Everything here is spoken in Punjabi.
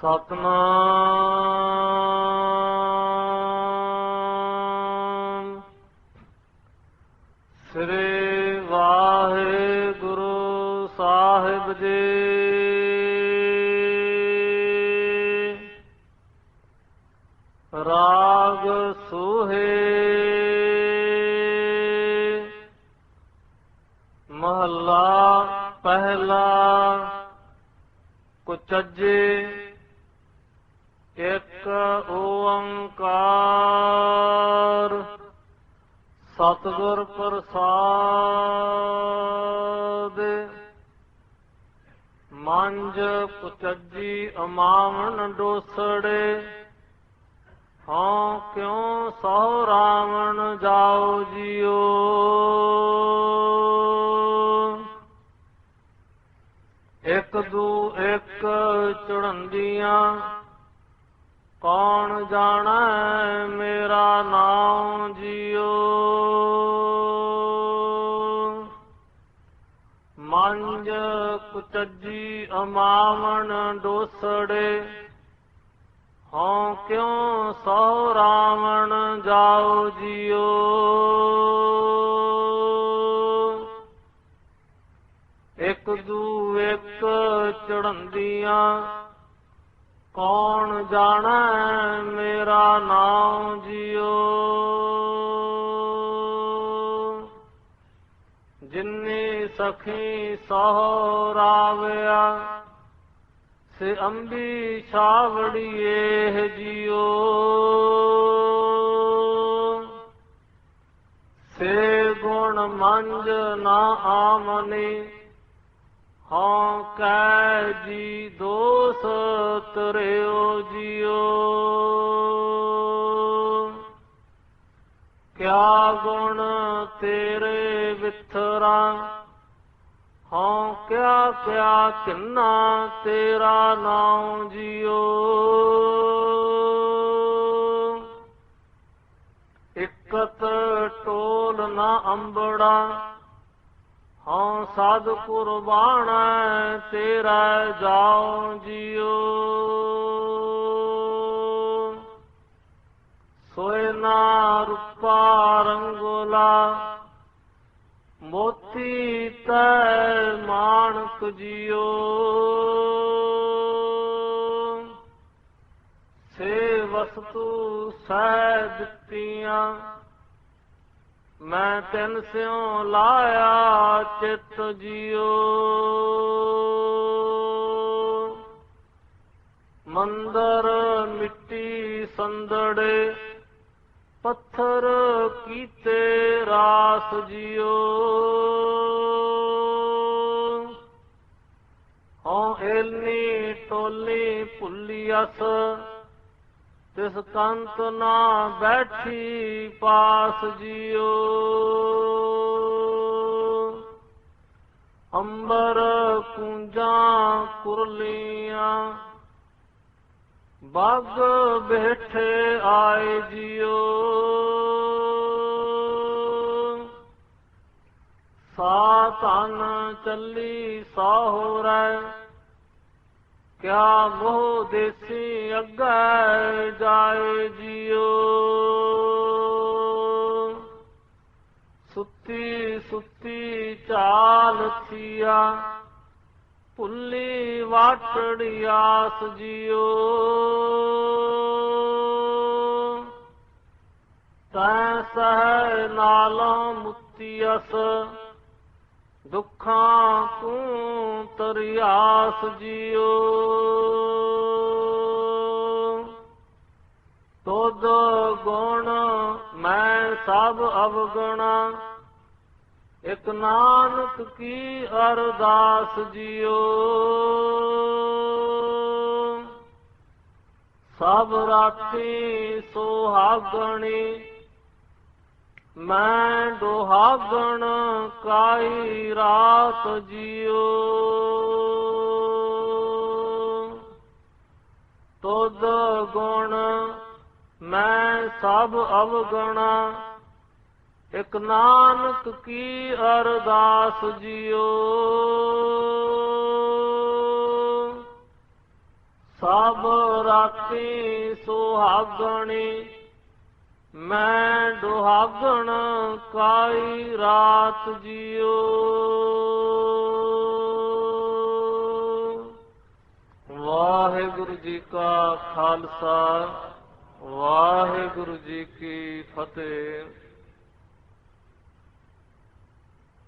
ਸਤਨਾਮ। ਸ੍ਰੀ ਵਾਹਿਗੁਰੂ ਸਾਹਿਬ ਜੀ। ਰਾਗ ਸੁਹੇ। ਮਹੱਲਾ ਪਹਿਲਾ। ਕੁਚਜੇ ਇੱਕ ਓੰਕਾਰ। ਸਤਿਗੁਰ ਪ੍ਰਸਾਦ। ਮੰਜ ਕੁਚਜੀ ਅਮਾਵਣ ਡੋਸੜੇ। ਹਾਂ ਕਿਉ ਸਹੁ ਰਾਵਣ ਜਾਓ ਜੀਓ। ਇੱਕ ਦੂ ਇੱਕ ਚੜੰਦੀਆਂ ਕੌਣ ਜਾਣੈ ਮੇਰਾ ਨਾਮ ਜੀਓ? ਮੰਜ ਕੁਚਜੀ ਅਮਾਵਣ ਡੋਸੜੇ, ਹਉ ਕਿਉ ਸੋ ਰਾਵਣ ਜਾਓ ਜੀਓ? ਇੱਕ ਦੂ ਇੱਕ ਚੜੰਦੀਆਂ ਕੌਣ ਜਾਣੈ ਮੇਰਾ ਨਾਮ ਜੀਓ? ਜਿਨਨੀ ਸਖੀ ਸਹੁ ਰਾਵਿਆ, ਸੇ ਅੰਬੀ ਛਾਵੜੀਏ ਜੀਓ। ਸੇ ਗੁਣ ਮੰਜ ਨਾ ਆਮਨੀ ਹਾਂ ਕੈ ਜੀ ਦੋਸ ਤਰਿਓ ਜੀਓ। ਕਿਆ ਗੁਣ ਤੇਰੇ ਵਿਥਰਾ। ਹਾਂ ਕਿਆ ਕਿਆ ਕਿੰਨਾ ਤੇਰਾ ਨਾਮ ਜੀਓ। ਇਕਤ ਟੋਲ ਨਾ ਅੰਬੜਾ। ਹਾਂ ਸਾਧ ਕੁਰਬਾਨ ਤੇਰਾ ਜਾਉ ਜੀਓ ਸੋਏ ਨਾ ਰੂਪਾ ਰੰਗੋਲਾ, ਮੋਤੀ ਤੈ ਮਾਨਕ ਜੀਓ ਸੇ ਵਸਤੂ ਸਹਿ ਦਿੱਤੀਆਂ ਮੈਂ ਤਿੰਨ ਸਿਉ ਲਾਇਆ, ਚਿਤ ਜੀਓ। ਮੰਦਰ ਮਿੱਟੀ ਸੰਦੜੇ, ਪੱਥਰ ਕੀਤੇ ਰਾਸ ਜੀਓ। ਹਉ ਏਲਨੀ ਟੋਲੀ ਭੁੱਲੀਅਸ ਤਿਸ ਕੰਤ ਨਾ ਬੈਠੀ ਪਾਸ ਜੀਓ। ਅੰਬਰ ਕੁੰਜਾਂ ਕੁਰਲੀਆਂ, ਬਾਗ ਬੈਠੇ ਆਏ ਜੀਓ। ਸਾ ਤਨ ਚੱਲੀ ਸਾਹੁਰੈ ਕਿਆ ਮੋਹ ਦੇਸੀ ਅੱਗੇ ਜਾਏ ਜੀਓ? ਸੁੱਤੀ ਸੁੱਤੀ ਚਾਲ ਥੀਆ, ਭੁੱਲੀ ਵਾਟੜੀ ਆਸ ਜੀਓ। ਤੈ ਸਹਿ ਨਾਲੋਂ ਮੁਕਤੀਅਸ ਦੁੱਖਾਂ ਤੂੰ ਤਰਿਆਸ ਜੀਓ ਤੋਦ ਗੁਣ ਮੈਂ ਸਭ ਅਵਗਣਾ। ਇਕ ਨਾਨਕ ਕੀ ਅਰਦਾਸ ਜੀਓ ਸਭ ਰਾਤੀ ਸੁਹਾਗਣੀ ਮੈਂ ਦੁਹਾਗਣ ਕਾਈ ਰਾਤ ਜੀਓ। ਤੁਧ ਗੁਣ ਮੈਂ ਸਭ ਅਵਗਣਾ। ਇਕ ਨਾਨਕ ਕੀ ਅਰਦਾਸ ਜੀਓ। ਸਭ ਰਾਤੀ ਸੁਹਾਗਣੀ ਮੈਂ ਦੁਹਾਗਣ ਕਾਈ ਰਾਤ ਜਿਉ ਵਾਹਿਗੁਰੂ ਜੀ ਕਾ ਖਾਲਸਾ ਵਾਹਿਗੁਰੂ ਜੀ ਕੀ ਫਤਿਹ।